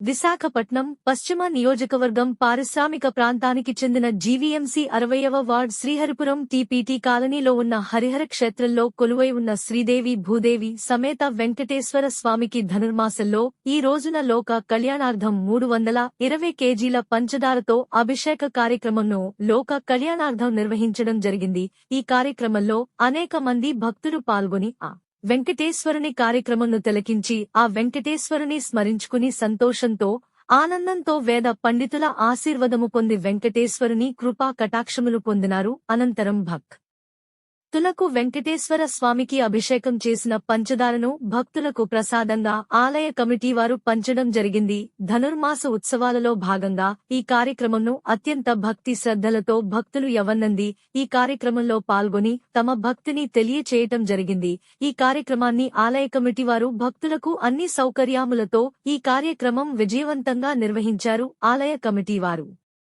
విశాఖపట్నం పశ్చిమ నియోజకవర్గం పారిశ్రామిక ప్రాంతానికి చెందిన GVMC అరవయవ ward Sriharipuram T P T కాలనీలో ఉన్న హరిహర క్షేత్రంలో కొలువై ఉన్న శ్రీదేవి భూదేవి సమేత వెంకటేశ్వర స్వామికి ధనుర్మాసంలో ఈ రోజున లోక కళ్యాణార్థం మూడు వందల ఇరవై కేజీల పంచదారతో అభిషేక కార్యక్రమంను లోక కళ్యాణార్థం నిర్వహించడం జరిగింది. ఈ కార్యక్రమంలో అనేక మంది భక్తులు పాల్గొని ఆ వెంకటేశ్వరుని కార్యక్రమంను తిలకించి ఆ వెంకటేశ్వరుని స్మరించుకుని సంతోషంతో ఆనందంతో వేద పండితుల ఆశీర్వదము పొంది వెంకటేశ్వరుని కృపా కటాక్షములు పొందినారు అనంతరం భక్. భక్తులకు వెంకటేశ్వర స్వామికి అభిషేకం చేసిన పంచదారను భక్తులకు ప్రసాదంగా ఆలయ కమిటీ వారు పంచడం జరిగింది. ధనుర్మాస ఉత్సవాలలో భాగంగా ఈ కార్యక్రమంను అత్యంత భక్తి శ్రద్ధలతో భక్తులు యవన్నంది ఈ కార్యక్రమంలో పాల్గొని తమ భక్తిని తెలియచేయటం జరిగింది. ఈ కార్యక్రమాన్ని ఆలయ కమిటీ వారు భక్తులకు అన్ని సౌకర్యాములతో ఈ కార్యక్రమం విజయవంతంగా నిర్వహించారు. ఆలయ కమిటీ వారు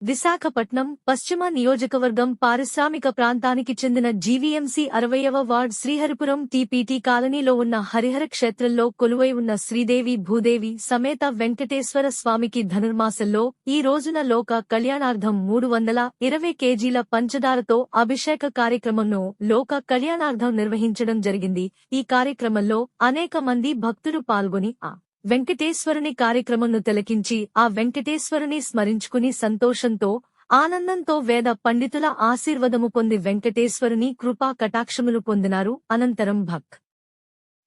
విశాఖపట్నం పశ్చిమ నియోజకవర్గం పారిశ్రామిక ప్రాంతానికి చెందిన GVMC అరవయవ ward Sriharipuram T P T కాలనీలో ఉన్న హరిహర క్షేత్రంలో కొలువై ఉన్న శ్రీదేవి భూదేవి సమేత వెంకటేశ్వర స్వామికి ధనుర్మాసంలో ఈ రోజున లోక కళ్యాణార్థం మూడు వందల ఇరవై కేజీల పంచదారతో అభిషేక కార్యక్రమంను లోక కళ్యాణార్థం నిర్వహించడం జరిగింది. ఈ కార్యక్రమంలో అనేక మంది భక్తులు పాల్గొని ఆ వెంకటేశ్వరుని కార్యక్రమంను తిలకించి ఆ వెంకటేశ్వరుని స్మరించుకుని సంతోషంతో ఆనందంతో వేద పండితుల ఆశీర్వదము పొంది వెంకటేశ్వరుని కృపా కటాక్షములు పొందినారు అనంతరం భక్.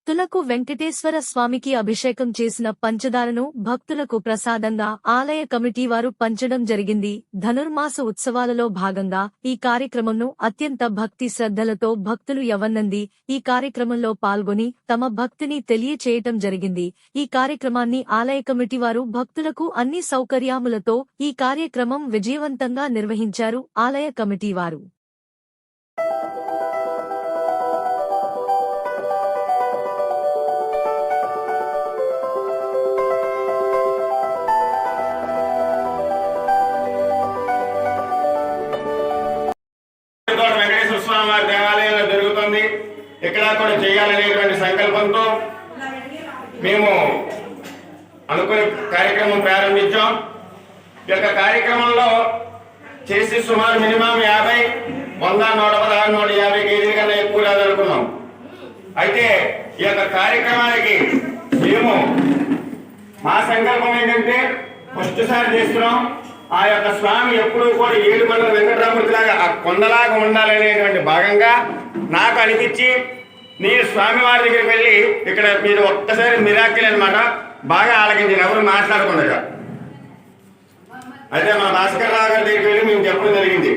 భక్తులకు వెంకటేశ్వర స్వామికి అభిషేకం చేసిన పంచదారను భక్తులకు ప్రసాదంగా ఆలయ కమిటీ వారు పంచడం జరిగింది. ధనుర్మాస ఉత్సవాలలో భాగంగా ఈ కార్యక్రమంను అత్యంత భక్తి శ్రద్ధలతో భక్తులు యవన్నంది ఈ కార్యక్రమంలో పాల్గొని తమ భక్తిని తెలియచేయటం జరిగింది. ఈ కార్యక్రమాన్ని ఆలయ కమిటీ వారు భక్తులకు అన్ని సౌకర్యాములతో ఈ కార్యక్రమం విజయవంతంగా నిర్వహించారు. ఆలయ కమిటీ వారు ఇక్కడ కూడా చేయాలనేటువంటి సంకల్పంతో మేము అనుకునే కార్యక్రమం ప్రారంభించాం. ఈ యొక్క కార్యక్రమంలో చేసి సుమారు మినిమం యాభై వంద నూట పదహారు నూట యాభై కేజీల కన్నా ఎక్కువ రాదనుకున్నాం అయితే ఈ యొక్క కార్యక్రమానికి మేము మా సంకల్పం ఏంటంటే ఫస్ట్ సారి చేస్తున్నాం. ఆ యొక్క స్వామి ఎప్పుడూ కూడా ఏడు కొండల వెంకటరామూర్తి లాగా ఆ కొండలాగా ఉండాలనేటువంటి భాగంగా నాకు అనిపించి నేను స్వామి వారి దగ్గరికి వెళ్ళి ఇక్కడ మీరు ఒక్కసారి మిరాకిల్ అనమాట బాగా ఆలకించారు. ఎవరు మాట్లాడకుండా అయితే మా భాస్కర్ రావు గారి దగ్గరికి వెళ్ళి మేము చెప్పడం జరిగింది.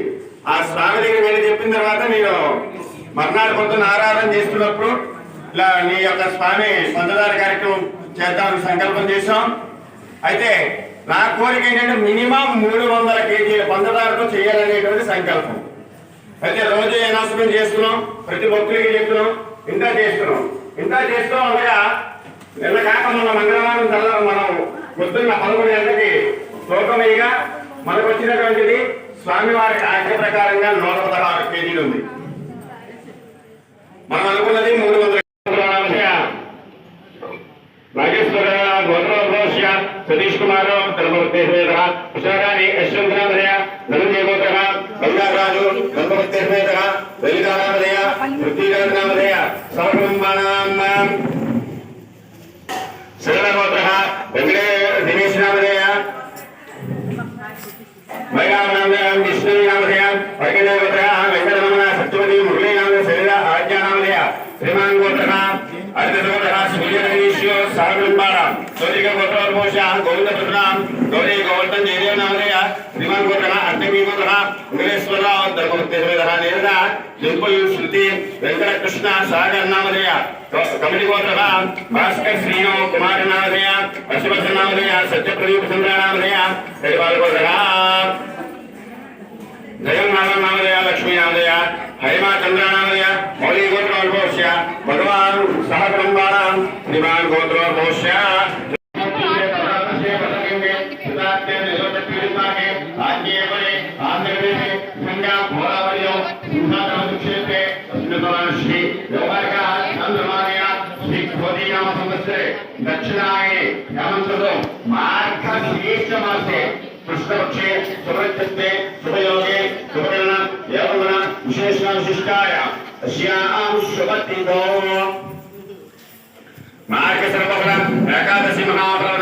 ఆ స్వామి దగ్గరికి వెళ్ళి చెప్పిన తర్వాత నేను మర్నాడు పొద్దున్న ఆరాధన చేస్తున్నప్పుడు ఇలా నీ యొక్క స్వామి పంచదార కార్యక్రమం చేద్దామని సంకల్పం చేశాం. అయితే నా కోరిక ఏంటంటే మినిమం మూడు వందల కేజీల పంచదారతో చేయాలనేటువంటి సంకల్పం. అయితే రోజు అనౌన్స్మెంట్ చేస్తున్నాం? ప్రతి భక్తులకి చెప్తున్నాం. ఇంత చేస్తున్నాం. ఇంత చేస్తాం అనగా నిన్న కాక మన మంగళవారం తెల్ల మనం పొద్దున్న పదకొండు గంటలకి శ్లోకమయ్యగా మనకు వచ్చినటువంటిది స్వామివారి ఆజ్ఞ ప్రకారంగా నూట పదహారు కేజీలు ఉంది. మనం అనుకున్నది మూడు వందల నాగేశ్వర గోత్రోద్భవస్య సతీష్ కుమార్ ధర్మవృత్తేశ్వేత కుశారాణి యశ్వంతనామదయ ధనంజయగోత్ర కళ్యాణరాజు ధర్మవృత్తేశ్వేత లలితానామదయ పృథ్వీరాజనామదయ సమకుటుంబానాం శరణగోత్ర వెంకటే దినేష్ నామదయ వైరామనామదయ విష్ణు నామదయ వైకటగోత్ర వెంకటరమణ సత్యవతి మురళీ నామదయ శరీర ఆజ్ఞానామదయ శ్రీమాన్ గోత్ర అర్ధగోత్ర సూర్యనగీశ్యో సాగృంబాణ సూర్యక గోత్రోద్భోష గౌరీ గోవర్ధన్ జయదేవ నామదయ అగ్నిమీ గోత్ర ఇంద్రేశ్వరరావు ధర్మవృత్తేశ్వర నేరుద శృతి వెంకటకృష్ణ సాగర్ నామదయ కమిటీ గోత్ర భాస్కర్ శ్రీను కుమార్ నామదయ పశుపతి నామదయ సత్యప్రదీప్ చంద్ర నామదయ గోత్ర జగన్నాథ నామదయ లక్ష్మీ నామదయ హైమా చంద్ర నామదయ మౌలి గోత్ర భగవాన్ సహకుటుంబానాం శ్రీమాన్ గోత్ర గోత్రోద్భోష్య దక్షిణాయనే హేమంతతో మార్గ కృష్ణపక్షే శుభనక్షత్రే శుభయోగే శుభకరణ ఏవగుణ విశేషణ విశిష్టాయ. అస్యాం శుభతిథో. మార్గశరపర ఏకాదశి మహాప్రవదన సందర్భేణ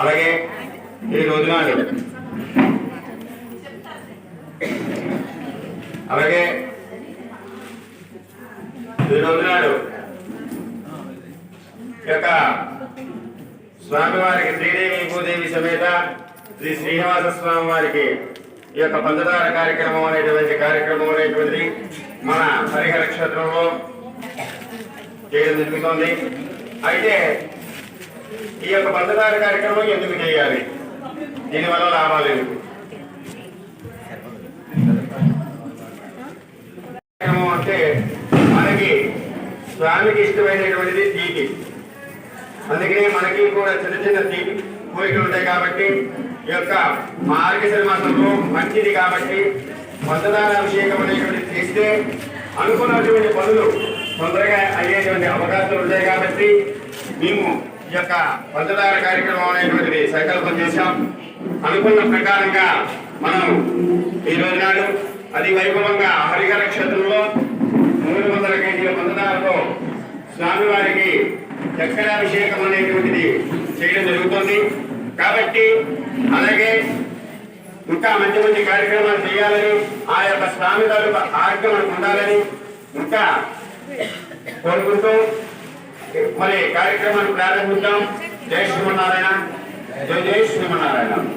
అలాగే ఈ రోజునాడు. అలాగే ఈ రోజునాడు ఈ యొక్క స్వామివారికి శ్రీదేవి భూదేవి సమేత శ్రీ శ్రీనివాస స్వామి వారికి ఈ యొక్క పంచదార కార్యక్రమం అనేటువంటి కార్యక్రమం అనేటువంటిది మన హరిహర క్షేత్రంలో చేయడం జరుగుతోంది. అయితే ఈ యొక్క పంచదార కార్యక్రమం ఎందుకు చేయాలి? దీనివల్ల లాభాలు ఏమిటి? కార్యక్రమం అంటే మనకి స్వామికి ఇష్టమైనటువంటిది తీపి. అందుకనే మనకి కూడా చిన్న చిన్న తీపి కోరికలు ఉంటాయి కాబట్టి ఈ యొక్క మార్గశిర మాసంలో మంచిది కాబట్టి పంచదార అభిషేకం అనేటువంటి చేస్తే అనుకున్నటువంటి పనులు తొందరగా అయ్యేటువంటి అవకాశాలు ఉంటాయి కాబట్టి మేము ఈ యొక్క పంచదార కార్యక్రమం అనేటువంటిది సంకల్పం చేశాం. అనుకున్న ప్రకారంగా మనం ఈ రోజు నాడు అది వైభవంగా హరిహర క్షేత్రంలో మూడు వందల కేజీల పంచదారతో స్వామివారికి చక్రాభిషేకం అనేటువంటిది చేయడం జరుగుతుంది. కాబట్టి అలాగే ఇంకా మంచి మంచి కార్యక్రమాలు చేయాలని ఆ యొక్క స్వామి తాలూకా ఆరోగ్యం ఉండాలని ఇంకా కోరుకుంటూ మరి కార్యక్రమాన్ని ప్రారంభిద్దాం. జై శ్రీమన్నారాయణ. జై జై శ్రీమన్నారాయణ.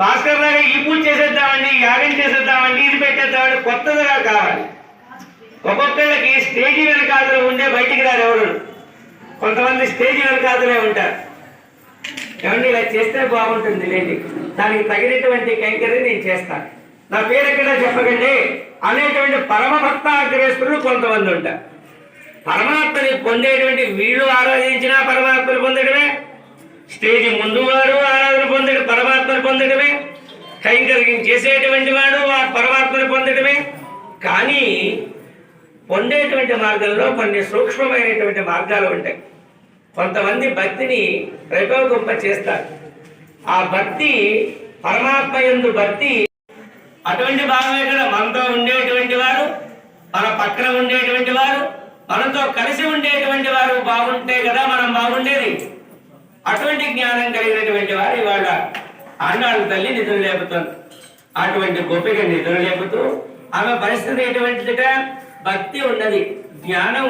భాస్కర్ గారు ఈ పూజ చేసేద్దామండి యాగం చేసేద్దామండి ఇది పెట్టేద్దామండి కొత్తదిగా కావాలి. ఒక్కొక్కళ్ళకి స్టేజీ వెనకాతలో ఉండే బయటికి రారు ఎవరు. కొంతమంది స్టేజీ వెనకాతలే ఉంటారు. ఏమండి ఇలా చేస్తే బాగుంటుంది లేండి. దానికి తగినటువంటి కైంకర్యం నేను చేస్తాను. నా పేరు ఎక్కడ చెప్పకండి? అనేటువంటి పరమభక్త అగ్రేస్తులు కొంతమంది ఉంటారు. పరమాత్మని పొందేటువంటి వీళ్ళు ఆరాధించిన పరమాత్మను పొందడమే. స్టేజ్ ముందు వారు ఆరాధన పొందడం పరమాత్మను పొందడమే. కైంకర్యం చేసేటువంటి వాడు ఆ పరమాత్మను పొందడమే. కానీ పొందేటువంటి మార్గంలో కొన్ని సూక్ష్మమైనటువంటి మార్గాలు ఉంటాయి. కొంతమంది భక్తిని గొప్ప చేస్తారు. ఆ భక్తి పరమాత్మ యందు భక్తి అటువంటి భావమే కదా మనతో ఉండేటువంటి వారు మన పక్కన ఉండేటువంటి వారు మనతో కలిసి ఉండేటువంటి వారు బాగుంటే కదా మనం బాగుండేది. అటువంటి జ్ఞానం కలిగినటువంటి వారు ఇవాళ అన్నాడు తల్లి నిధులు లేపుతుంది. అటువంటి గోపిక నిధులు లేపుతూ ఆమె పరిస్థితి ఎటువంటిదిట? భక్తి ఉన్నది జ్ఞానం